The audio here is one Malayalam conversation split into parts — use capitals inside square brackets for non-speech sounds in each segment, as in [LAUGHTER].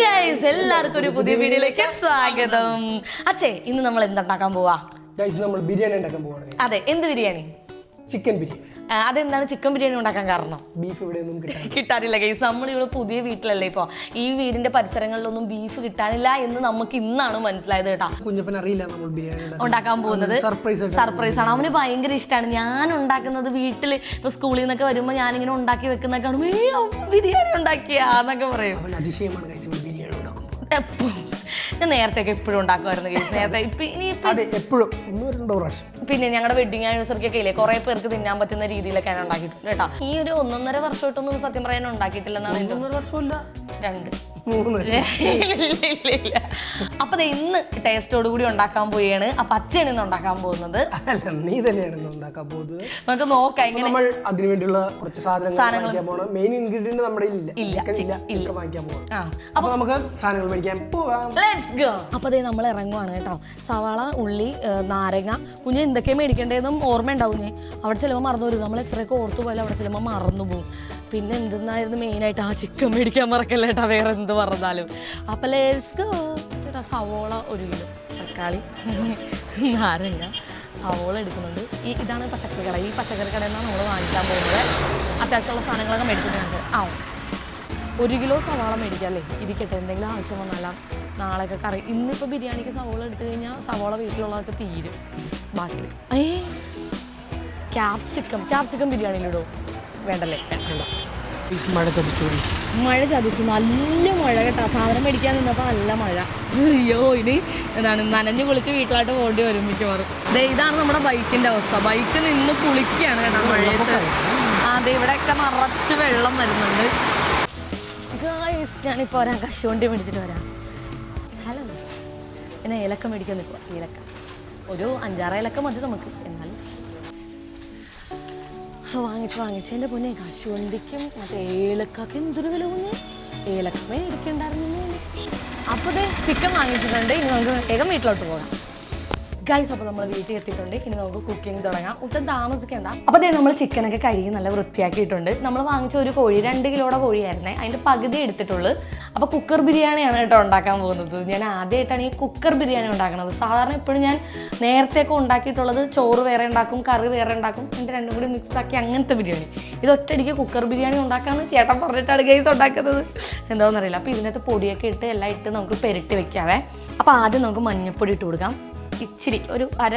ഗൈസ് എല്ലാവർക്കും ഒരു പുതിയ വീഡിയോയിലേക്ക് സ്വാഗതം. അച്ഛേ ഇന്ന് നമ്മൾ എന്തുണ്ടാക്കാൻ പോവാ? ഗൈസ് നമ്മൾ ബിരിയാണി ഉണ്ടാക്കാൻ പോവാണ്. അതെ എന്ത് ബിരിയാണി? ചിക്കൻ ബിരിയാണി. അതെന്താണ് ചിക്കൻ ബിരിയാണി ഉണ്ടാക്കാൻ കാരണം? ബീഫ് ഇവിടെ ഒന്നും കിട്ടാറില്ല കിട്ടാനില്ല ഗൈസ് നമ്മൾ ഇവിടെ പുതിയ വീട്ടിലല്ലേ ഇപ്പോൾ ഈ വീടിന്റെ പരിസരങ്ങളിലൊന്നും ബീഫ് കിട്ടാനില്ല എന്ന് നമുക്ക് ഇന്നാണ് മനസ്സിലായത് കേട്ടാ. കുഞ്ഞപ്പൻ അറിയില്ല നമ്മൾ ബിരിയാണി ഉണ്ടാക്കാൻ പോകുന്നത്. സർപ്രൈസ് സർപ്രൈസ് ആണ്. അവന് ഭയങ്കര ഇഷ്ടമാണ് ഞാൻ ഉണ്ടാക്കുന്നത് വീട്ടിൽ ഇപ്പൊ സ്കൂളിൽ നിന്നൊക്കെ വരുമ്പോൾ ഞാനിങ്ങനെ ഉണ്ടാക്കി വെക്കുന്നൊക്കെ ബിരിയാണി ഉണ്ടാക്കിയാന്നൊക്കെ പറയും. അതിശയമാണ് എപ്പോഴും. ഞാൻ നേരത്തെ ഒക്കെ എപ്പോഴും ഉണ്ടാക്കുമായിരുന്നു കേസ്. നേരത്തെ ഇപ്പൊ ഇനി ഇപ്പൊ അതെ എപ്പോഴും. ഒന്നോ രണ്ടോ പ്രാവശ്യം. പിന്നെ ഞങ്ങളുടെ വെഡിങ് ആനിവേഴ്സറി ഒക്കെ ഇല്ലേ കുറെ പേർക്ക് തിന്നാൻ പറ്റുന്ന രീതിയിലൊക്കെ ഞാൻ ഉണ്ടാക്കിയിട്ടുണ്ട് കേട്ടോ. ഈ ഒരു ഒന്നൊന്നര വർഷമായിട്ടൊന്നും സത്യം പറയാൻ ഉണ്ടാക്കിയിട്ടില്ലെന്നാണ് എന്റെ ഒന്നര വർഷമില്ല. രണ്ട്. മൂന്ന്. ഇല്ല. അപ്പൊ ദേ ഇന്ന് ടേസ്റ്റോട് കൂടി ഉണ്ടാക്കാൻ പോവുകയാണ്. അപ്പൊ അച്ഛൻ ഇന്ന് ഉണ്ടാക്കാൻ പോകുന്നത്. അല്ല നീ തന്നെയാണ് ഇന്ന് ഉണ്ടാക്കാൻ പോകുന്നത്. നമുക്ക് നോക്കാം എങ്ങനെ? നമ്മൾ അതിനു വേണ്ടിയുള്ള കുറച്ച് സാധനങ്ങൾ വാങ്ങിക്കാൻ പോകണം മെയിൻ ഇൻഗ്രീഡിയന്റ് നമ്മുടെ ഇല്ല. ഇല്ല, ചിക്കൻ ഇല്ല ഇല്ല. ചിക്കൻ വാങ്ങിക്കാൻ പോകണം ആ അപ്പൊ നമുക്ക് സാധനങ്ങൾ മേടിക്കാൻ പോകാം ലെറ്റ്സ് ഗോ അപ്പൊ ദേ നമ്മൾ ഇറങ്ങുവാണ് കേട്ടോ. സവാള ഉള്ളി നാരങ്ങ. കുഞ്ഞ് എന്തൊക്കെ മേടിക്കേണ്ടതെന്നും ഓർമ്മ ഉണ്ടാവും ഞാൻ അവിടെ ചിലപ്പോൾ മറന്നു വരും നമ്മൾ എത്രയൊക്കെ ഓർത്തു പോയാലും അവിടെ ചിലപ്പോൾ മറന്നു പോകും പിന്നെ എന്തെന്നായിരുന്നു മെയിനായിട്ട് ആ ചിക്കൻ മേടിക്കാൻ മറക്കല്ലേട്ടാ വേറെ എന്ത് പറഞ്ഞാലും. അപ്പം ഗോ ചേട്ടാ സവോള ഒരു കിലോ തക്കാളി. നാരങ്ങ സവോള എടുക്കുന്നുണ്ട്. ഈ ഇതാണ് പച്ചക്കറി കട. ഈ പച്ചക്കറി കടയിൽ നിന്നാണ് നമ്മൾ വാങ്ങിക്കാൻ പോകുന്നത്. അത്യാവശ്യമുള്ള സാധനങ്ങളൊക്കെ മേടിച്ചിട്ട് ആ ഒരു കിലോ സവാള മേടിക്കാല്ലേ ഇരിക്കട്ടെ എന്തെങ്കിലും ആവശ്യം വന്നാലാം നാളെയൊക്കെ കറി. ഇന്നിപ്പോൾ ബിരിയാണിക്ക് സവോള എടുത്തു കഴിഞ്ഞാൽ സവോള വീട്ടിലുള്ളതൊക്കെ തീരും. ബാക്കി ഏ ക്യാപ്സിക്കം. ക്യാപ്സിക്കം ബിരിയാണിയിലിടും. വേണ്ടല്ലേ? വേണ്ട. മഴ ചതിച്ചു. മഴ ചതിച്ചു. നല്ല മഴ കേട്ടോ. സാധനം മേടിക്കാൻ നിന്നപ്പോൾ നല്ല മഴ. അയ്യോ ഇനി എന്താണ് നനഞ്ഞു കുളിച്ച് വീട്ടിലോട്ട് പോകേണ്ടി വരും മിക്കവാറും. ദേ ഇതാണ് നമ്മുടെ ബൈക്കിന്റെ അവസ്ഥ. ബൈക്ക് നിന്ന് കുളിക്കുകയാണ് കേട്ടോ മഴയത്ത്. അതെ ഇവിടെയൊക്കെ നിറച്ച് വെള്ളം വരുന്നുണ്ട്. ഞാനിപ്പോ ഞാനിപ്പോൾ വരാം കശുവണ്ടി മേടിച്ചിട്ട് വരാം. ഹലോ. പിന്നെ ഇലക്ക മേടിക്കാൻ നിൽക്കുക ഇലക്ക ഒരു അഞ്ചാറ് ഇലക്ക മതി നമുക്ക്. എന്നാലും വാങ്ങിച്ച് വാങ്ങിച്ച്. എന്റെ പൊന്നെ കശുവണ്ടിക്കും മറ്റേ ഏലക്കൊക്കെ എന്തൊരു വില കുഞ്ഞ് ഏലക്കമേ ഇരിക്കണ്ടായിരുന്നു അപ്പോൾ ചിക്കൻ വാങ്ങിച്ചിട്ടുണ്ട്. ഇനി നമുക്ക് വേഗം വീട്ടിലോട്ട് പോകാം. ഗൈസ് അപ്പോൾ നമ്മൾ വീട്ടിൽ എത്തിയിട്ടുണ്ട്. ഇനി നമുക്ക് കുക്കിംഗ് തുടങ്ങാം. ഒട്ടും താമസിക്കേണ്ട. അപ്പോൾ അതേ നമ്മൾ ചിക്കനൊക്കെ കഴുകി നല്ല വൃത്തിയാക്കിയിട്ടുണ്ട്. നമ്മൾ വാങ്ങിച്ച ഒരു കോഴി രണ്ട് കിലോയുടെ കോഴിയായിരുന്നേ. അതിന്റെ പകുതി എടുത്തിട്ടുള്ളൂ. അപ്പോൾ കുക്കർ ബിരിയാണിയാണ് കേട്ടോ ഉണ്ടാക്കാൻ പോകുന്നത്. ഞാൻ ആദ്യമായിട്ടാണ് ഈ കുക്കർ ബിരിയാണി ഉണ്ടാക്കുന്നത്. സാധാരണ എപ്പോഴും ഞാൻ നേരത്തെയൊക്കെ ഉണ്ടാക്കിയിട്ടുള്ളത് ചോറ് വേറെ ഉണ്ടാക്കും കറി വേറെ ഉണ്ടാക്കും. എന്റെ രണ്ടും കൂടി മിക്സ് ആക്കി അങ്ങനത്തെ ബിരിയാണി. ഇത് ഒറ്റയടിക്ക് കുക്കർ ബിരിയാണി ഉണ്ടാക്കാമെന്ന് ചേട്ടൻ പറഞ്ഞിട്ടാണ് ഗൈസ് ഉണ്ടാക്കുന്നത്. എന്താണെന്നറിയില്ല അപ്പോൾ ഇതിനകത്ത് പൊടിയൊക്കെ ഇട്ട് എല്ലാം ഇട്ട് നമുക്ക് പെരട്ടി വെക്കാവേ. അപ്പോൾ ആദ്യം നമുക്ക് മഞ്ഞൾപ്പൊടി ഇട്ട് കൊടുക്കാം. ഇച്ചിരി ഒരു അര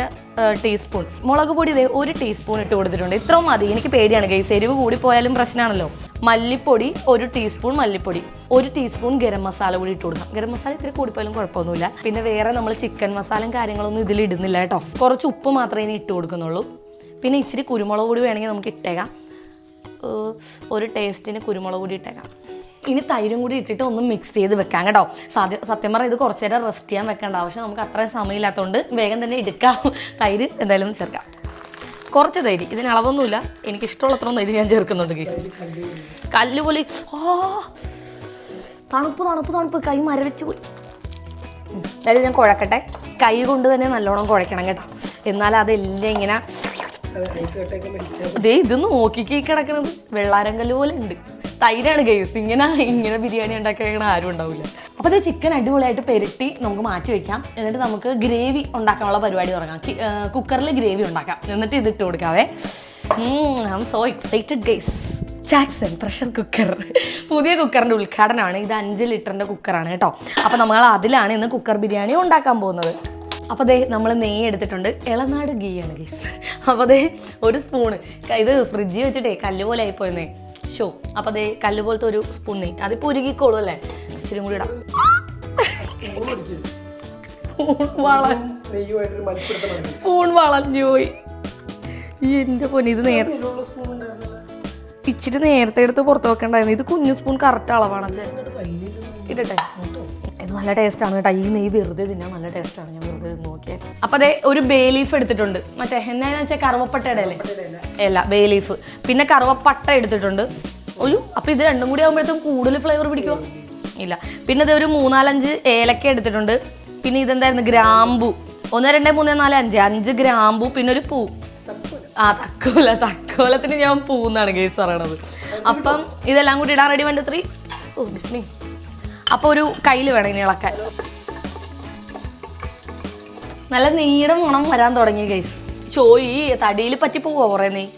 ടീസ്പൂൺ മുളക് പൊടി ഇതേ ഒരു ടീസ്പൂൺ ഇട്ട് കൊടുത്തിട്ടുണ്ട്. ഇത്രയും മതി. എനിക്ക് പേടിയാണ് ഗൈസ് എരിവ് കൂടി പോയാലും പ്രശ്നമാണല്ലോ മല്ലിപ്പൊടി ഒരു ടീസ്പൂൺ മല്ലിപ്പൊടി. ഒരു ടീസ്പൂൺ ഗരം മസാല കൂടി ഇട്ട് കൊടുക്കാം ഗരം മസാല ഇത്തിരി കൂടിപ്പോയാലും കുഴപ്പമൊന്നുമില്ല. പിന്നെ വേറെ നമ്മൾ ചിക്കൻ മസാലയും കാര്യങ്ങളൊന്നും ഇതിൽ ഇടുന്നില്ല കേട്ടോ. കുറച്ച് ഉപ്പ് മാത്രമേ ഇനി ഇട്ട് കൊടുക്കുന്നുള്ളൂ. പിന്നെ ഇച്ചിരി കുരുമുളക് പൊടി വേണമെങ്കിൽ നമുക്ക് ഇട്ടേക്കാം. ഒരു ടേസ്റ്റിന് കുരുമുളക് പൊടി ഇട്ടേക്കാം. ഇനി തൈരും കൂടി ഇട്ടിട്ട് ഒന്ന് മിക്സ് ചെയ്ത് വെക്കാം കേട്ടോ. സാധ്യ സത്യം പറഞ്ഞാൽ ഇത് കുറച്ചു നേരം റെസ്റ്റ് ചെയ്യാൻ വെക്കേണ്ട. ആവശ്യം നമുക്ക് അത്രയും സമയമില്ലാത്തതുകൊണ്ട് വേഗം തന്നെ എടുക്കാം. തൈര് എന്തായാലും ചേർക്കാം. കുറച്ച് തൈര്. ഇതിന് അളവൊന്നുമില്ല. എനിക്ക് ഇഷ്ടമുള്ളത്രയും തൈര് ഞാൻ ചേർക്കുന്നുണ്ട് കല്ലുപോലെ കല്ല് പോലെ ഓ തണുപ്പ് തണുപ്പ് തണുപ്പ്. കൈ മരവിച്ച് പോയി. എന്തായാലും ഞാൻ കുഴക്കട്ടെ. കൈ കൊണ്ട് തന്നെ നല്ലോണം കുഴക്കണം കേട്ടോ. എന്നാൽ അതെല്ലാം ഇങ്ങനെ ദേ ഇത് നോക്കിക്കേ കിടക്കുന്നത് വെള്ളാരങ്കല്ല് പോലെ ഉണ്ട്. തൈരാണ് ഗൈസ് ഇങ്ങനെ ഇങ്ങനെ ബിരിയാണി ഉണ്ടാക്കി ആരും ഉണ്ടാവില്ല അപ്പോൾ അത് ചിക്കൻ അടിപൊളിയായിട്ട് പെരട്ടി നമുക്ക് മാറ്റി വെക്കാം. എന്നിട്ട് നമുക്ക് ഗ്രേവി ഉണ്ടാക്കാനുള്ള പരിപാടി തുടങ്ങാം. കുക്കറിൽ ഗ്രേവി ഉണ്ടാക്കാം. എന്നിട്ട് ഇതിട്ട് കൊടുക്കാവേ. I am so excited guys Jackson pressure cooker പുതിയ കുക്കറിന്റെ ഉദ്ഘാടനമാണ്. ഇത് അഞ്ച് ലിറ്ററിന്റെ കുക്കറാണ് കേട്ടോ. അപ്പോൾ നമ്മൾ അതിലാണ് ഇന്ന് കുക്കർ ബിരിയാണി ഉണ്ടാക്കാൻ പോകുന്നത്. അപ്പോൾ ദേ നമ്മൾ നെയ്യ് എടുത്തിട്ടുണ്ട്. ഇളനാട് ഗീയാണ് ഗീസ് അപ്പോൾ ദേ ഒരു സ്പൂണ് ഇത് ഫ്രിഡ്ജിൽ വെച്ചിട്ടേ കല്ലുപോലെ ആയിപ്പോയെന്നേ. ഷോ അപ്പൊ അതേ കല്ല് പോലത്തെ ഒരു സ്പൂൺ നെയ്യ് അതിപ്പോൾ ഉരുകിക്കോളും അല്ലേ? ഇച്ചിരി കൂടി ഇടാം. സ്പൂൺ വളഞ്ഞുപോയി സ്പൂൺ വളഞ്ഞു പോയി. എന്റെ പൊന്നി ഇത് നേരെ ഇച്ചിരി നേരത്തെ എടുത്ത് പുറത്ത് വെക്കണ്ടായിരുന്നു. ഇത് കുഞ്ഞു സ്പൂൺ കറക്റ്റ് അളവാണ് ഇടട്ടെ. നല്ല ടേസ്റ്റാണ് കേട്ടോ. ഈ നെയ്യ് വെറുതെ തിന്നാൻ നല്ല ടേസ്റ്റാണ്. ഞാൻ വെറുതെ നോക്കിയത് അപ്പോൾ അതെ ഒരു ബേ ലീഫ് എടുത്തിട്ടുണ്ട്. മറ്റേ എന്നാന്ന് വെച്ചാൽ കറുവപ്പട്ടയുടെ അല്ലേ അല്ല ബേ ലീഫ്. പിന്നെ കറുവപ്പട്ട എടുത്തിട്ടുണ്ട്. ഒരു അപ്പോൾ ഇത് രണ്ടും കൂടി ആകുമ്പോഴത്തേക്കും കൂടുതൽ ഫ്ലേവർ പിടിക്കുമോ ഇല്ല. പിന്നെ ഇത് ഒരു മൂന്നാലഞ്ച് ഏലക്ക എടുത്തിട്ടുണ്ട്. പിന്നെ ഇതെന്തായിരുന്നു? ഗ്രാമ്പു. ഒന്ന് രണ്ട് മൂന്ന് നാല് അഞ്ച്. അഞ്ച് ഗ്രാമ്പു പിന്നെ ഒരു പൂ. ആ തക്കോല. തക്കോലത്തിന് ഞാൻ പൂന്നാണ് കേസ് പറയണത്. അപ്പം ഇതെല്ലാം കൂടി ഇടാൻ റെഡി വേണ്ട ത്രീ ഓ ബിസ്മി അപ്പോൾ ഒരു കയ്യിൽ വേണം ഇനി ഇളക്കാൻ. നല്ല നീളം മണം വരാൻ തുടങ്ങി ഗൈസ് ചോയി തടിയിൽ പറ്റി പോവാ കുറേ നെയ്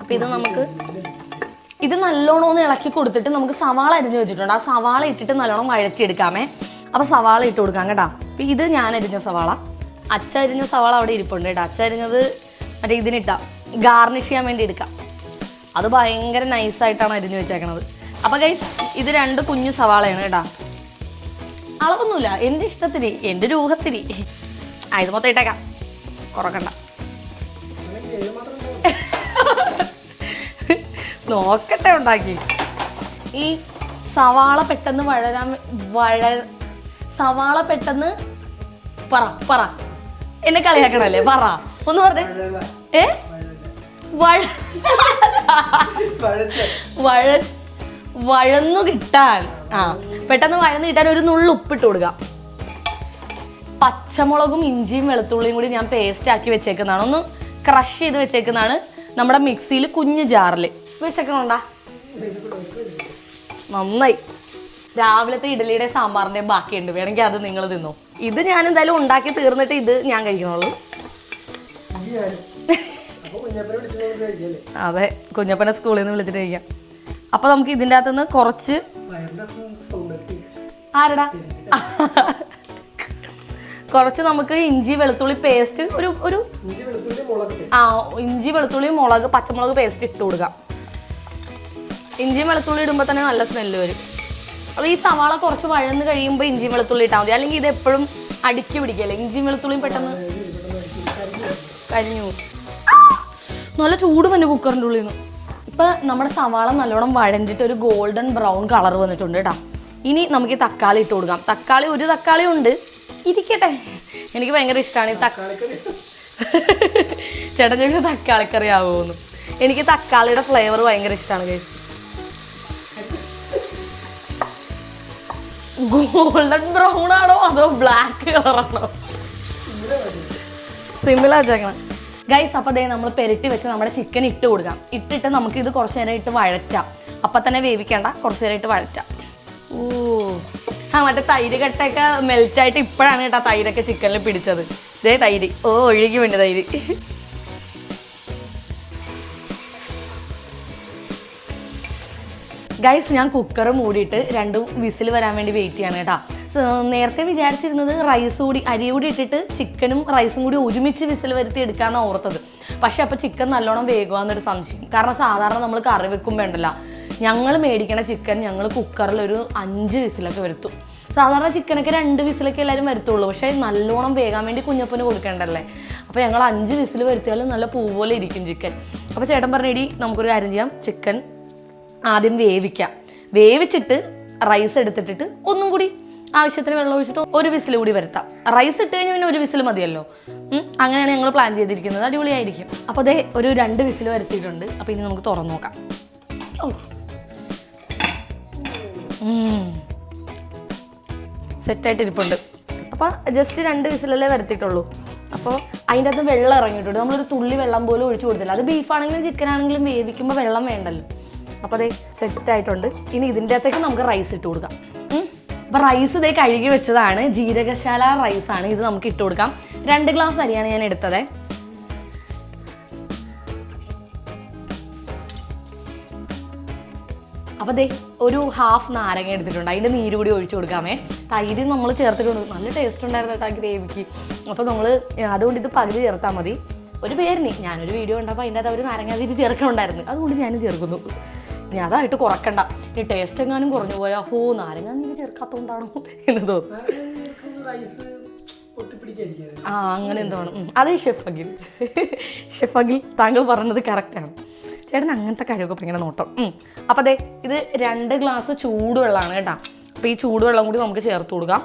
അപ്പം ഇത് നമുക്ക് ഇത് നല്ലോണം ഒന്ന് ഇളക്കി കൊടുത്തിട്ട് നമുക്ക് സവാള അരിഞ്ഞു വെച്ചിട്ടുണ്ട്. ആ സവാള ഇട്ടിട്ട് നല്ലോണം വഴറ്റിയെടുക്കാമേ. അപ്പൊ സവാള ഇട്ട് കൊടുക്കാം കേട്ടോ. അപ്പൊ ഇത് ഞാൻ അരിഞ്ഞ സവാള. അച്ഛ അരിഞ്ഞ സവാള അവിടെ ഇരിപ്പുണ്ട് കേട്ടോ. അച്ഛ അരിഞ്ഞത് മറ്റേ ഇതിനിട്ടാം. ഗാർണിഷ് ചെയ്യാൻ വേണ്ടി എടുക്കാം. അത് ഭയങ്കര നൈസായിട്ടാണ് അരിഞ്ഞു വെച്ചേക്കണത്. അപ്പൊ ഗൈസ് ഇത് രണ്ട് കുഞ്ഞു സവാളയാണ് കേട്ടോ. അളവൊന്നുമില്ല. എന്റെ ഇഷ്ടത്തിന് എന്റെ രൂഹത്തിന് ആ ഇത് മൊത്തം ഇട്ടേക്കാം. കുറക്കണ്ട. നോക്കട്ടെ ഉണ്ടാക്കി. ഈ സവാള പെട്ടെന്ന് വഴരാൻ വഴ സവാള പെട്ടെന്ന് പറ പറ. എന്നെ കളിയാക്കണല്ലേ? പറ. ഒന്ന് പറഞ്ഞേ. ഏ? വഴ. വഴ വഴന്നു കിട്ടാൻ. ആ പെട്ടെന്ന് വഴന്നു കിട്ടാൻ ഒരു നുള്ളു ഉപ്പിട്ട് കൊടുക്കാം. പച്ചമുളകും ഇഞ്ചിയും വെളുത്തുള്ളിയും കൂടി ഞാൻ പേസ്റ്റ് ആക്കി വെച്ചേക്കുന്നതാണ്. ഒന്ന് ക്രഷ് ചെയ്ത് വെച്ചേക്കുന്നതാണ് നമ്മുടെ മിക്സിയിൽ കുഞ്ഞു ജാറിൽ വെച്ചേക്കണുണ്ടാ? നന്നായി. രാവിലത്തെ ഇഡലിയുടെ സാമ്പാറിന്റെ ബാക്കിയുണ്ട്. വേണമെങ്കിൽ അത് നിങ്ങൾ തിന്നോ. ഇത് ഞാൻ എന്തായാലും ഉണ്ടാക്കി തീർന്നിട്ട് ഇത് ഞാൻ കഴിക്കണുള്ളൂ. അതെ കുഞ്ഞപ്പനെ സ്കൂളിൽ നിന്ന് വിളിച്ചിട്ട് കഴിക്കാം. അപ്പൊ നമുക്ക് ഇതിന്റെ അകത്തുനിന്ന് കുറച്ച് ആരടാ? കുറച്ച് നമുക്ക് ഇഞ്ചി വെളുത്തുള്ളി പേസ്റ്റ് ഒരു ഒരു ആ ഇഞ്ചി വെളുത്തുള്ളി മുളക് പച്ചമുളക് പേസ്റ്റ് ഇട്ട് കൊടുക്കാം. ഇഞ്ചി വെളുത്തുള്ളി ഇടുമ്പോൾ തന്നെ നല്ല സ്മെല്ല് വരും. അപ്പോൾ ഈ സവാള കുറച്ച് വഴന്ന് കഴിയുമ്പോൾ ഇഞ്ചി വെളുത്തുള്ളി ഇട്ടാൽ മതി. അല്ലെങ്കിൽ ഇത് എപ്പോഴും അടുക്കി പിടിക്കല്ലേ? ഇഞ്ചി വെളുത്തുള്ളിയും പെട്ടെന്ന് കരിഞ്ഞു ആ! നല്ല ചൂട് വന്നു കുക്കറിന്റെ ഉള്ളിൽ നിന്ന് ഇപ്പം നമ്മുടെ സവാള നല്ലോണം വഴഞ്ഞിട്ട് ഒരു ഗോൾഡൻ ബ്രൗൺ കളർ വന്നിട്ടുണ്ട് കേട്ടോ ഇനി നമുക്ക് ഈ തക്കാളി ഇട്ട് കൊടുക്കാം. തക്കാളി ഒരു തക്കാളി ഉണ്ട്. ഇരിക്കട്ടെ. എനിക്ക് ഭയങ്കര ഇഷ്ടമാണ് ഈ തക്കാളി ചേട്ടൻ ചോദിച്ചാൽ തക്കാളിക്കറി ആവുമെന്ന്. എനിക്ക് തക്കാളിയുടെ ഫ്ലേവർ ഭയങ്കര ഇഷ്ടമാണ് ഗൈസ് ഗോൾഡൻ ബ്രൗൺ ആണോ അതോ ബ്ലാക്ക് കളറാണോ സിമ്പിളാ ആച്ചേക്കണം ഗൈസ് അപ്പോൾ അതേ നമ്മൾ പെരട്ടി വെച്ച് നമ്മുടെ ചിക്കൻ ഇട്ട് കൊടുക്കാം. ഇട്ടിട്ട് നമുക്ക് ഇത് കുറച്ച് നേരം ഇട്ട് വഴറ്റാം. അപ്പം തന്നെ വേവിക്കേണ്ട കുറച്ച് നേരം ഇട്ട് വഴറ്റാം. ഓ ആ മറ്റേ തൈര് കട്ടയൊക്കെ മെൽറ്റായിട്ട് ഇപ്പോഴാണ് കേട്ടോ തൈരൊക്കെ ചിക്കനിൽ പിടിച്ചത്. ഇതേ തൈര്. ഓ ഒഴുകി വേണ്ട തൈര്. ഗൈസ് ഞാൻ കുക്കർ മൂടിയിട്ട് രണ്ട് വിസിൽ വരാൻ വേണ്ടി വെയിറ്റ് ചെയ്യാണ് കേട്ടോ. നേരത്തെ വിചാരിച്ചിരുന്നത് റൈസ് കൂടി അരി കൂടി ഇട്ടിട്ട് ചിക്കനും റൈസും കൂടി ഒരുമിച്ച് വിസിൽ വരുത്തി എടുക്കാമെന്നാണ് ഓർത്തത്. പക്ഷേ അപ്പോൾ ചിക്കൻ നല്ലോണം വേഗമാണെന്നൊരു സംശയം. കാരണം സാധാരണ നമ്മൾ കറി വെക്കുമ്പോൾ ഉണ്ടല്ലോ ഞങ്ങൾ മേടിക്കണ ചിക്കൻ ഞങ്ങൾ കുക്കറിൽ ഒരു അഞ്ച് വിസിലൊക്കെ വരുത്തും. സാധാരണ ചിക്കനൊക്കെ രണ്ട് വിസിലൊക്കെ എല്ലാവരും വരുത്തുള്ളൂ. പക്ഷേ നല്ലോണം വേകാൻ വേണ്ടി കുഞ്ഞപ്പന് കൊടുക്കേണ്ടല്ലേ അപ്പോൾ ഞങ്ങൾ അഞ്ച് വിസിൽ വരുത്തിയാലും നല്ല പൂ പോലെ ഇരിക്കും ചിക്കൻ അപ്പോൾ ചേട്ടൻ പറഞ്ഞിടി നമുക്കൊരു കാര്യം ചെയ്യാം. ചിക്കൻ ആദ്യം വേവിക്കാം. വേവിച്ചിട്ട് റൈസ് എടുത്തിട്ടിട്ട് ഒന്നും കൂടി ആവശ്യത്തിന് വെള്ളം ഒഴിച്ചിട്ട് ഒരു വിസിൽ കൂടി വരുത്താം. റൈസ് ഇട്ട് കഴിഞ്ഞാൽ പിന്നെ ഒരു വിസിൽ മതിയല്ലോ. അങ്ങനെയാണ് ഞങ്ങൾ പ്ലാൻ ചെയ്തിരിക്കുന്നത്. അടിപൊളിയായിരിക്കും. അപ്പോൾ അതേ ഒരു രണ്ട് വിസിൽ വരുത്തിയിട്ടുണ്ട്. അപ്പോൾ ഇനി നമുക്ക് തുറന്നു നോക്കാം. ഓ. സെറ്റായിട്ട് ഇരിപ്പുണ്ട്. അപ്പോൾ ജസ്റ്റ് രണ്ട് വിസിലല്ലേ വരുത്തിയിട്ടുള്ളൂ. അപ്പോൾ അതിന്റെ അകത്ത് വെള്ളം ഇറങ്ങിയിട്ടുണ്ട്. നമ്മളൊരു തുള്ളി വെള്ളം പോലും ഒഴിച്ചു കൊടുത്തില്ല. അത് ബീഫാണെങ്കിലും ചിക്കൻ ആണെങ്കിലും വേവിക്കുമ്പോൾ വെള്ളം വേണ്ടല്ലോ. അപ്പോൾ അതേ സെറ്റായിട്ടുണ്ട് ഇനി ഇതിന്റെ അകത്തേക്ക് നമുക്ക് റൈസ് ഇട്ട് കൊടുക്കാം. അപ്പോൾ റൈസ് ഇതേ കഴുകി വെച്ചതാണ്. ജീരകശാല റൈസാണ് ഇത് നമുക്ക് ഇട്ട് കൊടുക്കാം. രണ്ട് ഗ്ലാസ് അരിയാണ് ഞാൻ എടുത്തത്. അപ്പോൾ ദേ ഒരു ഹാഫ് നാരങ്ങ എടുത്തിട്ടുണ്ട്. അതിന്റെ നീര് കൂടി ഒഴിച്ചു കൊടുക്കാമേ. തൈര് നമ്മൾ ചേർത്തിട്ടുണ്ട്. നല്ല ടേസ്റ്റ് ഉണ്ടായിരുന്നു കേട്ടോ ആ ഗ്രേവിക്ക്. അപ്പോൾ നമ്മൾ അതുകൊണ്ട് ഇത് പകുതി ചേർത്താൽ മതി. ഒരു പേരിന്. ഞാനൊരു വീഡിയോ കണ്ടപ്പോൾ അതിന്റെ അകത്ത് അവർ നാരങ്ങ നീര് ചേർക്കണുണ്ടായിരുന്നു. അതുകൊണ്ട് ഞാൻ ചേർക്കുന്നു. ഇനി അതായിട്ട് കുറക്കണ്ട. ഇനി ടേസ്റ്റ് എങ്ങാനും കുറഞ്ഞു പോയാ ഹോ നാരങ്ങ നീര് ചേർക്കാത്തതുകൊണ്ടാണോ എന്ന് തോന്നുന്നു. ആ അങ്ങനെ എന്താണ് അതെ ഷെഫ് അഖിൽ. ഷെഫ് അഖിൽ താങ്കൾ പറഞ്ഞത് കറക്റ്റാണ് ചേട്ടൻ അങ്ങനത്തെ കാര്യമൊക്കെ ഭയങ്കര നോട്ടം. അപ്പം അതെ ഇത് രണ്ട് ഗ്ലാസ് ചൂടുവെള്ളമാണ് കേട്ടോ. അപ്പോൾ ഈ ചൂടുവെള്ളം കൂടി നമുക്ക് ചേർത്ത് കൊടുക്കാം.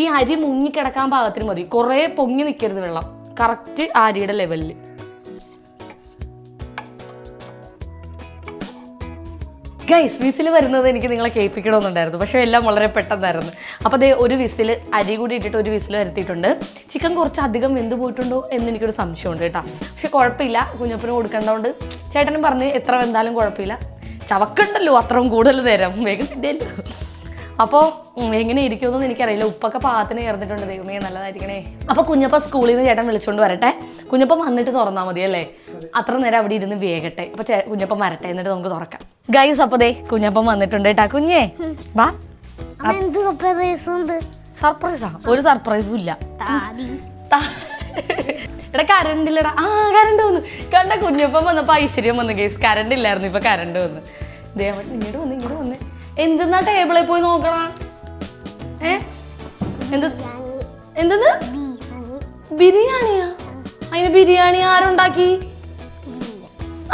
ഈ അരി മുങ്ങിക്കിടക്കാൻ പാകത്തിന് മതി. കുറേ പൊങ്ങി നിൽക്കരുത് വെള്ളം. കറക്റ്റ് അരിയുടെ ലെവലിൽ ഗൈസ് വിസിൽ വരുന്നത് എനിക്ക് നിങ്ങളെ കേൾപ്പിക്കണമെന്നുണ്ടായിരുന്നു. പക്ഷേ എല്ലാം വളരെ പെട്ടെന്നായിരുന്നു. അപ്പോൾ അതേ ഒരു വിസിൽ അരി കൂടി ഇട്ടിട്ട് ഒരു വിസിൽ വരുത്തിയിട്ടുണ്ട്. ചിക്കൻ കുറച്ച് അധികം വെന്ത് പോയിട്ടുണ്ടോ എന്ന് എനിക്കൊരു സംശയമുണ്ട് കേട്ടോ. പക്ഷേ കുഴപ്പമില്ല. കുഞ്ഞപ്പന് കൊടുക്കേണ്ടതുകൊണ്ട് ചേട്ടനും പറഞ്ഞ് എത്ര വെന്താലും കുഴപ്പമില്ല. ചവക്കുണ്ടല്ലോ അത്രയും കൂടുതൽ നേരം. വേഗം തിന്നല്ലോ അപ്പോൾ എങ്ങനെ ഇരിക്കുമെന്നൊന്നും എനിക്കറിയില്ല. ഉപ്പൊക്കെ പാകത്തിന് ചേർന്നിട്ടുണ്ട്. ദൈവമേ നല്ലതായിരിക്കണേ. അപ്പോൾ കുഞ്ഞപ്പ സ്കൂളിൽ നിന്ന് ചേട്ടൻ വിളിച്ചുകൊണ്ട് വരട്ടെ. കുഞ്ഞപ്പ വന്നിട്ട് തുറന്നാൽ മതി അല്ലേ? അത്ര നേരം അവിടെ ഇരുന്ന് വേഗട്ടെ. അപ്പൊ കുഞ്ഞപ്പം വരട്ടെ എന്നിട്ട് നമുക്ക് തുറക്കാം. ഗൈസ് അപ്പോൾ ദേ കുഞ്ഞപ്പം വന്നിട്ടുണ്ട് കേട്ടാ കുഞ്ഞേ എന്ത് സർപ്രൈസ് ഒരു സർപ്രൈസും ഇല്ല. എടാ കറണ്ട് ഇല്ലടാ. ആ കറണ്ട് വന്നു. കണ്ട കുഞ്ഞപ്പം വന്നപ്പോ ഐശ്വര്യം വന്നു ഗൈസ് കറണ്ട് ഇല്ലായിരുന്നു ഇപ്പൊ കറണ്ട് വന്നു. ദേവൻ ഇങ്ങോട്ട് വന്ന് ഇങ്ങോട്ട് വന്ന്. എന്തെന്നാ ടേബിളിൽ പോയി നോക്കണ? ഏ? എന്ത്? എന്തെന്ന്? ബിരിയാണിയാ? അതിന് ബിരിയാണി ആരുണ്ടാക്കി?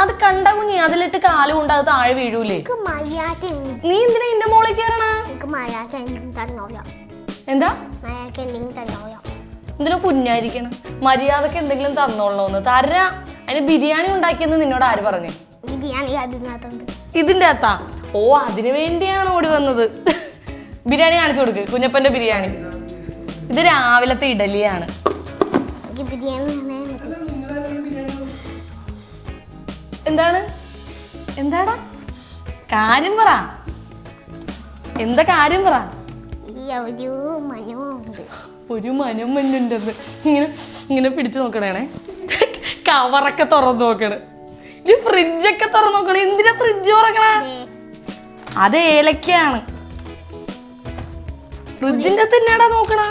അത് കണ്ട കുഞ്ഞി അതിലിട്ട് കാലം കൊണ്ട് അത് താഴെ വീഴൂലേ? നീ എന്തിനാ എന്റെ മോളിൽ കയറണ എന്താ? എന്തിനാ കുഞ്ഞായിരിക്കണം? മര്യാദയ്ക്ക് എന്തെങ്കിലും തന്നോളണോന്ന്? തരാ. അതിന് ബിരിയാണി ഉണ്ടാക്കിയെന്ന് നിന്നോട് ആര് പറഞ്ഞു? ഇതിന്റെ അത്താ ഓ അതിനു വേണ്ടിയാണ് ഓടി വന്നത്. ബിരിയാണി കാണിച്ചു കൊടുക്ക് കുഞ്ഞപ്പന്റെ ബിരിയാണി. ഇത് രാവിലത്തെ ഇഡലിയാണ്. ബിരിയാണി എന്താണ്? എന്താടാ? കാര്യം പറ. എന്താ കാര്യം പറ? ഒരു മനോണ്ട് ഒരു മനം മഞ്ഞുണ്ടെന്ന്. ഇങ്ങനെ ഇങ്ങനെ പിടിച്ചു നോക്കണേ കവറൊക്കെ തുറന്നു നോക്കണ്. ഈ ഫ്രിഡ്ജൊക്കെ തുറന്നു നോക്കണേ. എന്തിനാ ഫ്രിഡ്ജ് തുറക്കണേ? അത് ഏലക്കയാണ്. ഫ്രിഡ്ജിന്റെ തന്നെയാടാ നോക്കണ.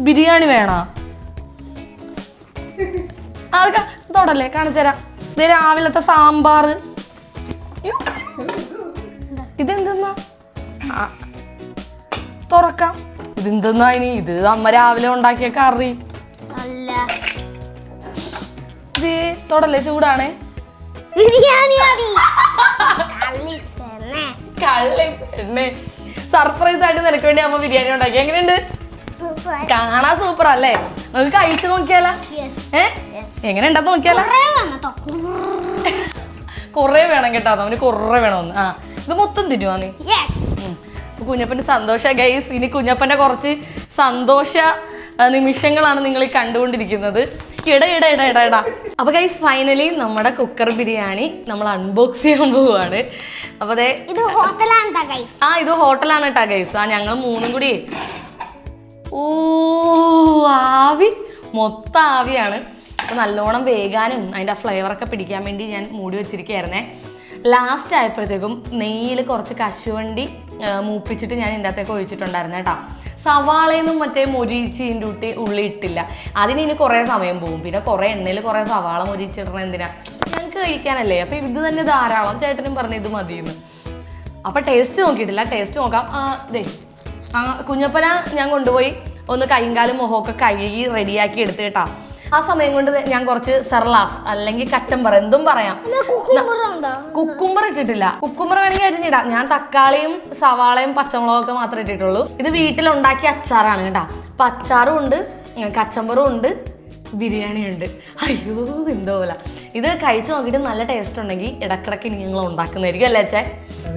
ബിരിയാണി വേണം? ബിരിയാണി തൊടല്ലേ കാണിച്ചു തരാം. ഇത് രാവിലത്തെ സാമ്പാർ. ഇതെന്തെന്നാ? തുറക്കാം. ഇതെന്തെന്നാ ഇനി? ഇത് അമ്മ രാവിലെ ഉണ്ടാക്കിയ കറി. ഇത് തൊടല്ലേ ചൂടാണേ? കള്ളി പെണ്ണേ. സർപ്രൈസ് ആയിട്ട് നിനക്ക് വേണ്ടി അമ്മ ബിരിയാണി ഉണ്ടാക്കി. എങ്ങനെയുണ്ട്? കാണാൻ സൂപ്പർ അല്ലേ നമുക്ക് കഴിച്ചു നോക്കിയാലോ? യെസ് ഏ? എങ്ങനെ ഉണ്ടെന്ന് നോക്കിയാലോ? കുറേ വേണം ട്ടോ. [LAUGHS] കുറേ വേണം കേട്ടോ. അവന് കുറേ വേണമെന്ന്. ആ ഇത് മൊത്തം തിന്നുവാ നീ? കുഞ്ഞപ്പന്റെ സന്തോഷ ഗൈസ് ഇനി കുഞ്ഞപ്പന്റെ കുറച്ച് സന്തോഷ നിമിഷങ്ങളാണ് നിങ്ങൾ ഈ കണ്ടുകൊണ്ടിരിക്കുന്നത്. ഇട ഇട ഇട ഇട ഇട അപ്പൊ ഗൈസ് ഫൈനലി നമ്മുടെ കുക്കർ ബിരിയാണി നമ്മൾ അൺബോക്സ് ചെയ്യാൻ പോവുകയാണ് അപ്പൊ അതെ ആ ഇത് ഹോട്ടലാണ് കേട്ടാ ഗൈസ് ആ ഞങ്ങൾ മൂന്നും കൂടി. ഓ ആവി. മൊത്ത ആവിയാണ്. അപ്പോൾ നല്ലോണം വേകാനും അതിന്റെ ആ ഫ്ലേവറൊക്കെ പിടിക്കാൻ വേണ്ടി ഞാൻ മൂടി വെച്ചിരിക്കുകയായിരുന്നേ. ലാസ്റ്റ് ആയപ്പോഴത്തേക്കും നെയ്യിൽ കുറച്ച് കശുവണ്ടി മൂപ്പിച്ചിട്ട് ഞാൻ ഇതിന്റെ അകത്തേക്ക് ഒഴിച്ചിട്ടുണ്ടായിരുന്നു കേട്ടോ. സവാളയൊന്നും മറ്റേ മൊരിച്ചിന്റെ കൂട്ടി ഉള്ളി ഇട്ടില്ല. അതിന് ഇനി കുറേ സമയം പോകും. പിന്നെ കുറേ എണ്ണയിൽ കുറേ സവാള മൊരിച്ചിടണം എന്തിനാ? ഞങ്ങൾക്ക് കഴിക്കാനല്ലേ. അപ്പോൾ ഇത് തന്നെ ധാരാളം ചേട്ടനും പറഞ്ഞു ഇത് മതിയെന്ന്. അപ്പോൾ ടേസ്റ്റ് നോക്കിയിട്ടില്ല. ടേസ്റ്റ് നോക്കാം. ആ കുഞ്ഞപ്പന ഞാൻ കൊണ്ടുപോയി ഒന്ന് കൈയും മുഖമൊക്കെ കഴുകി റെഡിയാക്കി എടുത്ത് കേട്ടാ. ആ സമയം കൊണ്ട് ഞാൻ കുറച്ച് സെർലാസ് അല്ലെങ്കിൽ കച്ചമ്പർ എന്തും പറയാം. കുക്കുംബർ ഇട്ടിട്ടില്ല. കുക്കുംബർ വേണമെങ്കിൽ അരിഞ്ഞിടാം. ഞാൻ തക്കാളിയും സവാളയും പച്ചമുളകും ഒക്കെ മാത്രമേ ഇട്ടിട്ടുള്ളൂ. ഇത് വീട്ടിലുണ്ടാക്കിയ അച്ചാറാണ് കേട്ടാ. അപ്പൊ അച്ചാറും ഉണ്ട് കച്ചമ്പറും ഉണ്ട് ബിരിയാണി ഉണ്ട്. അയ്യോ എന്തോ പോലെ. ഇത് കഴിച്ചു നോക്കിയിട്ട് നല്ല ടേസ്റ്റ് ഉണ്ടെങ്കിൽ ഇടക്കിടക്ക് ഇനി ഞങ്ങൾ ഉണ്ടാക്കുന്നതായിരിക്കും അല്ലേ അച്ഛൻ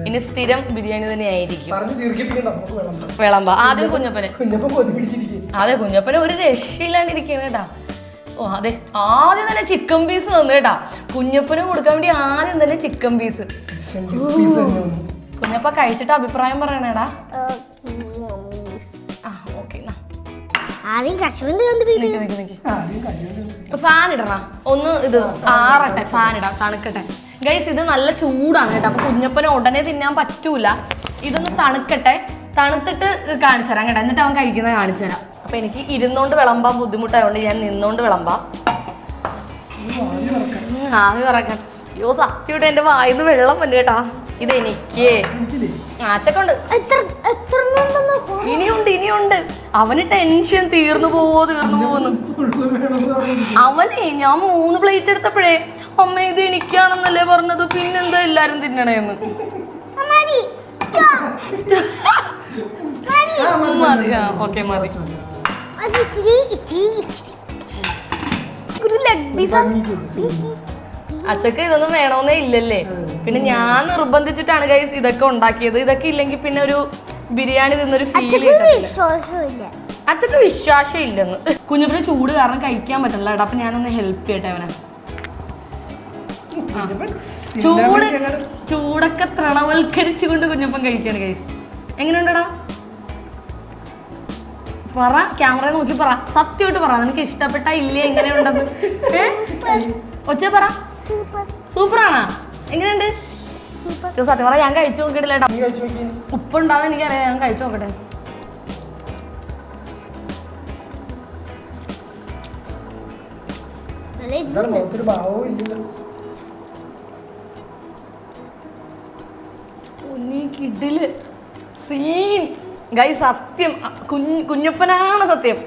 ഇനി സ്ഥിരം ബിരിയാണി തന്നെ ആയിരിക്കും പറഞ്ഞ് ദീർഘിപ്പിക്കണ്ട നമുക്ക് വേണം വിളമ്പ. ആദ്യം കുഞ്ഞപ്പന്. കുഞ്ഞപ്പം കൊതി പിടിച്ചിരിക്കും അതെ കുഞ്ഞപ്പന് ഒരു രക്ഷയില്ലാണ്ടിരിക്കുന്നത് കേട്ടാ. ഓ അതെ. ആദ്യം തന്നെ ചിക്കൻ പീസ് തന്നു കേട്ടാ. കുഞ്ഞപ്പന് കൊടുക്കാൻ വേണ്ടി ആദ്യം തന്നെ ചിക്കൻ പീസ് കുഞ്ഞപ്പ കഴിച്ചിട്ട് അഭിപ്രായം പറയണേടാ. Okay, mummies. ആ ഓക്കെ ആദ്യം ഫാൻ ഇടണ. ഒന്ന് ഇത് ആറട്ടെ ഫാൻ ഇടാം തണുക്കട്ടെ. ഗൈസ് ഇത് നല്ല ചൂടാണ് കേട്ടോ. അപ്പൊ കുഞ്ഞപ്പന് ഉടനെ തിന്നാൻ പറ്റൂല. ഇതൊന്ന് തണുക്കട്ടെ. തണുത്തിട്ട് കാണിച്ചു തരാം കേട്ടോ. എന്നിട്ട് അവൻ കഴിക്കുന്നത് കാണിച്ചു തരാം. അപ്പൊ എനിക്ക് ഇരുന്നോണ്ട് വിളമ്പാൻ ബുദ്ധിമുട്ടായതുകൊണ്ട് ഞാൻ നിന്നോണ്ട് വിളമ്പാം. ആവി പറക്കാൻ അയ്യോ സത്യമായിട്ട് എന്റെ വായിന്ന് വെള്ളം വന്നു കേട്ടാ. ഇത് എനിക്ക്. ആച്ചക്കൊണ്ട് എത്ര ഇനിയുണ്ട് ഇനിയുണ്ട്. അവന് ടെൻഷൻ തീർന്നു പോവോ തീർന്നു പോവുന്നു അവനെ ഞാൻ മൂന്ന് പ്ലേറ്റ് എടുത്തപ്പോഴേ അമ്മ ഇത് എനിക്കാണെന്നല്ലേ പറഞ്ഞത്. പിന്നെന്താ എല്ലാരും തിന്നണേന്ന്? ഓക്കെ മതി. അത് ഇച്ചിരി ഇച്ചിരി ഇച്ചിരി. ഒരു ലെഗ് പീസ് അച്ചക്ക് ഇതൊന്നും വേണമെന്നേ ഇല്ലല്ലേ? പിന്നെ ഞാൻ നിർബന്ധിച്ചിട്ടാണ് ഗൈസ് ഇതൊക്കെ ഉണ്ടാക്കിയത്. ഇതൊക്കെ ഇല്ലെങ്കിൽ പിന്നെ ഒരു ബിരിയാണി തിന്നൊരു ഫീൽ അച്ഛക്ക് വിശ്വാസം ഇല്ലെന്ന് കുഞ്ഞുപിന്നെ ചൂട് കാരണം കഴിക്കാൻ പറ്റില്ല കേട്ടോ അപ്പൊ ഞാനൊന്ന് ഹെൽപ്പ് ചെയ്യട്ടെ അവനെ. ചൂട് ചൂടൊക്കെ തൃണവൽക്കരിച്ചുകൊണ്ട് കുഞ്ഞപ്പൻ കഴിക്കാണ് കൈസ് എങ്ങനെയുണ്ടടാ പറ ക്യാമറ നോക്കി പറ. സത്യമായിട്ട് പറ. നിനക്ക് ഇഷ്ടപ്പെട്ട ഇല്ല? എങ്ങനെയുണ്ടെന്ന് ഏ? ഒച്ച പറ. സൂപ്പർ സൂപ്പറാണോ? എങ്ങനെയുണ്ട്? സത്യം പറ ഞാൻ കഴിച്ചു നോക്കിയിട്ടില്ല കേട്ടോ. നീ കഴിച്ചു നോക്കി. ഉപ്പുണ്ടാവും എനിക്കറിയാം. ഞാൻ കഴിച്ചു നോക്കട്ടെ. നല്ല എന്താണ് ഗൈ സത്യം. കുഞ്ഞ് കുഞ്ഞപ്പനാണ് സത്യം.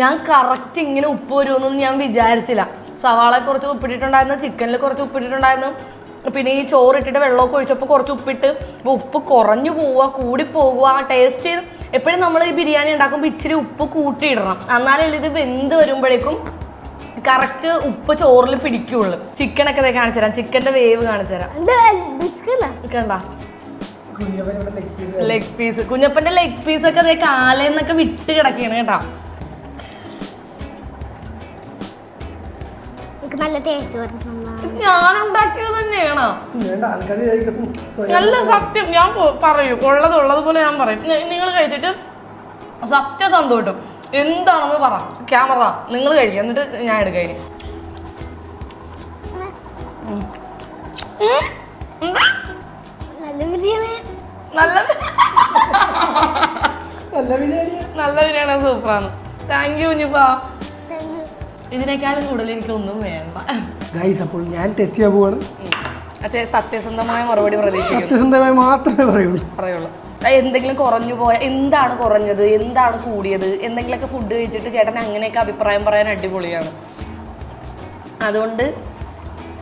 ഞാൻ കറക്റ്റ് ഇങ്ങനെ ഉപ്പ് വരുമെന്നൊന്നും ഞാൻ വിചാരിച്ചില്ല. സവാള കുറച്ച് ഉപ്പിട്ടിട്ടുണ്ടായിരുന്നു ചിക്കനിൽ കുറച്ച് ഉപ്പിട്ടിട്ടുണ്ടായിരുന്നു. പിന്നെ ഈ ചോറിട്ടിട്ട് വെള്ളമൊക്കെ ഒഴിച്ചപ്പോൾ കുറച്ച് ഉപ്പിട്ട് ഉപ്പ് കുറഞ്ഞു പോവുക കൂടി പോവുക ടേസ്റ്റ് ചെയ്ത് എപ്പോഴും നമ്മൾ ഈ ബിരിയാണി ഉണ്ടാക്കുമ്പോൾ ഇച്ചിരി ഉപ്പ് കൂട്ടിയിടണം. എന്നാലേ ഇത് വെന്ത് വരുമ്പോഴേക്കും കറക്റ്റ് ഉപ്പ് ചോറിൽ പിടിക്കുള്ളൂ. ചിക്കനൊക്കെ കാണിച്ചു തരാം ചിക്കന്റെ വേവ് കാണിച്ചു തരാം കണ്ടാ ലെഗ് പീസ് ലെഗ് പീസ് കുഞ്ഞപ്പന്റെ ലെഗ് പീസ് ഒക്കെ അതേ കാലേന്നൊക്കെ വിട്ട് കിടക്കുകയാണ് കേട്ടോ. നല്ല ഞാൻ ഉണ്ടാക്കിയത് തന്നെയാണ് നല്ല സത്യം. ഞാൻ പറയൂ പറയും. ഉള്ളത് പോലെ ഞാൻ പറയും. നിങ്ങൾ കഴിച്ചിട്ട് സത്യസന്ധം കിട്ടും എന്താണെന്ന് പറ. ക്യാമറ നിങ്ങൾ കഴിക്കുക എന്നിട്ട് ഞാൻ എടുക്കാം. എന്താ? നല്ല ബിരിയാണി നല്ല ബിരിയാണി. നല്ല ബിരിയാണി സൂപ്പറാണ്. താങ്ക് യു കുഞ്ഞുപ്പാ. ഇതിനേക്കാളും കൂടുതൽ എനിക്കൊന്നും വേണ്ട. ഗൈസ് അപ്പോൾ ഞാൻ ടെസ്റ്റ് ചെയ്യാൻ പോവാണ്. അച്ഛേ സത്യസന്ധമായ മറുപടി സത്യസന്ധമായി മാത്രമേ പറയുള്ളൂ. പറയുള്ളൂ. എന്തെങ്കിലും കുറഞ്ഞു പോയ എന്താണ് കുറഞ്ഞത്? എന്താണ് കൂടിയത്? എന്തെങ്കിലുമൊക്കെ ഫുഡ് കഴിച്ചിട്ട് ചേട്ടൻ അങ്ങനെയൊക്കെ അഭിപ്രായം പറയാൻ അടിപൊളിയാണ്. അതുകൊണ്ട്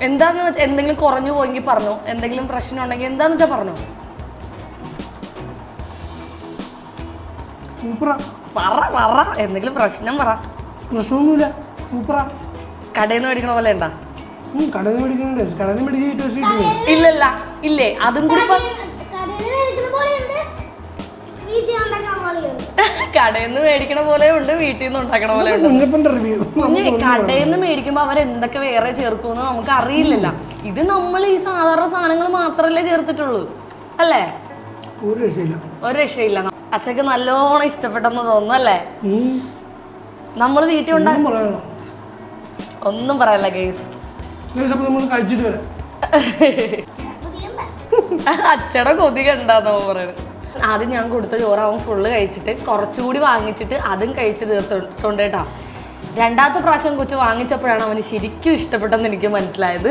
എന്താന്ന് വെച്ചാൽ എന്തെങ്കിലും കുറഞ്ഞു പോയെങ്കിൽ പറഞ്ഞു. എന്തെങ്കിലും പ്രശ്നം ഉണ്ടെങ്കിൽ എന്താന്ന് വെച്ചാൽ പറഞ്ഞു. സൂപ്പറാ പറ പറ. എന്തെങ്കിലും പ്രശ്നം പറ. പ്രശ്നമൊന്നുമില്ല. സൂപ്പറാ കടയിൽ നിന്ന് മേടിക്കണ പോലെ ഉണ്ടാ? കടയിൽ നിന്ന് കടയിൽ നിന്ന് മേടിക്കുന്ന ടേസ്റ്റ് ഇല്ലല്ല ഇല്ലേ. അതും കൂടി കടയിൽ നിന്ന് മേടിക്കണ പോലെ ഉണ്ട് വീട്ടിൽ നിന്ന് ഉണ്ടാക്കണ പോലെ കടയിൽ നിന്ന് മേടിക്കുമ്പോൾ അവർ എന്തൊക്കെ വേറെ ചേർക്കുമെന്ന് നമുക്ക് അറിയില്ലല്ല. ഇത് നമ്മൾ ഈ സാധാരണ സാധനങ്ങൾ മാത്രമല്ലേ ചേർത്തിട്ടുള്ളൂ. അല്ലേ? ഒരു രക്ഷയില്ല. ഒരു രക്ഷയില്ല. അച്ഛക്ക് നല്ലോണം ഇഷ്ടപ്പെട്ടെന്ന് തോന്നുന്നു അല്ലേ? നമ്മൾ വീട്ടിൽ ഒന്നും പറയല്ല ഗേസ്. കഴിച്ചിട്ട് വരാം. [LAUGHS] അച്ഛടെ കൊതി കണ്ടാന്നോ പറയണത്. ആദ്യം ഞാൻ കൊടുത്ത ചോറ് അവൻ ഫുള്ള് കഴിച്ചിട്ട് കുറച്ചുകൂടി വാങ്ങിച്ചിട്ട് അതും കഴിച്ച് തീർത്തോണ്ട് കേട്ടോ. രണ്ടാമത്തെ പ്രാവശ്യം കൊച്ചു വാങ്ങിച്ചപ്പോഴാണ് അവന് ശരിക്കും ഇഷ്ടപ്പെട്ടെന്ന് എനിക്ക് മനസ്സിലായത്.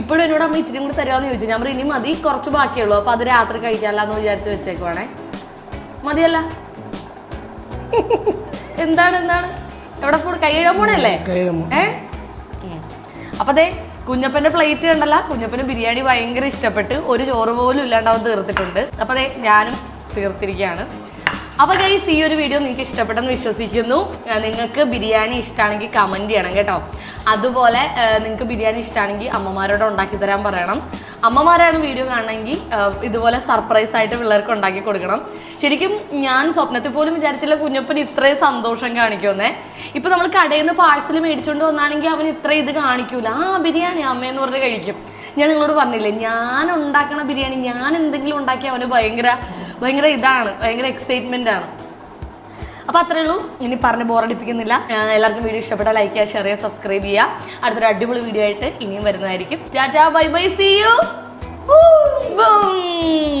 ഇപ്പോഴും എന്നോട് അമ്മ ഇത്തിരി കൂടി തരാമെന്ന് ചോദിച്ചു. ഞാൻ പറഞ്ഞു ഇനി മതി കുറച്ച് ബാക്കിയുള്ളൂ അപ്പോൾ അത് രാത്രി കഴിക്കാമല്ലാന്ന് വിചാരിച്ച് വെച്ചേക്കുവാണേ. മതിയല്ല. എന്താണ് എന്താണ്? എവിടെ പോണ? കൈ കഴുകാൻ പോണല്ലേ ഏ? അപ്പൊ അതെ കുഞ്ഞപ്പന്റെ പ്ലേറ്റ് കണ്ടല്ല? കുഞ്ഞപ്പന് ബിരിയാണി ഭയങ്കര ഇഷ്ടപ്പെട്ട് ഒരു ചോറ് പോലും ഇല്ലാണ്ട് അവൻ തീർത്തിട്ടുണ്ട്. അപ്പൊ അതെ ഞാനും തീർത്തിരിക്കുകയാണ് അപ്പൊ ഗൈസ് ഈ ഒരു വീഡിയോ നിങ്ങൾക്ക് ഇഷ്ടപ്പെട്ടെന്ന് വിശ്വസിക്കുന്നു. നിങ്ങൾക്ക് ബിരിയാണി ഇഷ്ടമാണെങ്കിൽ കമന്റ് ചെയ്യണം കേട്ടോ. അതുപോലെ നിങ്ങൾക്ക് ബിരിയാണി ഇഷ്ടമാണെങ്കിൽ അമ്മമാരോട് ഉണ്ടാക്കി തരാൻ പറയണം. അമ്മമാരാണ് വീഡിയോ കാണണമെങ്കിൽ ഇതുപോലെ സർപ്രൈസ് ആയിട്ട് പിള്ളേർക്ക് ഉണ്ടാക്കി കൊടുക്കണം. ശരിക്കും ഞാൻ സ്വപ്നത്തിൽ പോലും വിചാരിച്ചില്ല കുഞ്ഞപ്പൻ ഇത്രയും സന്തോഷം കാണിക്കുമെന്നേ. ഇപ്പം നമ്മൾ കടയിൽ നിന്ന് പാഴ്സൽ മേടിച്ചുകൊണ്ട് വന്നാണെങ്കിൽ അവൻ ഇത്ര ഇത് കാണിക്കൂല. ആ ബിരിയാണി അമ്മയെന്ന് പറഞ്ഞ് കഴിക്കും. ഞാൻ നിങ്ങളോട് പറഞ്ഞില്ലേ ഞാൻ ഉണ്ടാക്കണ ബിരിയാണി ഞാൻ എന്തെങ്കിലും ഉണ്ടാക്കി അവന് ഭയങ്കര ഭയങ്കര ഇതാണ് ഭയങ്കര എക്സൈറ്റ്മെന്റ് ആണ്. അപ്പോൾ അത്രേ ഉള്ളൂ. ഇനി പറഞ്ഞ് ബോറടിപ്പിക്കുന്നില്ല എല്ലാവർക്കും വീഡിയോ ഇഷ്ടപ്പെട്ടാൽ ലൈക്ക് ചെയ്യുക ഷെയർ ചെയ്യുക സബ്സ്ക്രൈബ് ചെയ്യുക. അടുത്തൊരു അടിപൊളി വീഡിയോ ആയിട്ട് ഇനിയും വരുന്നതായിരിക്കും. Tata bye bye see you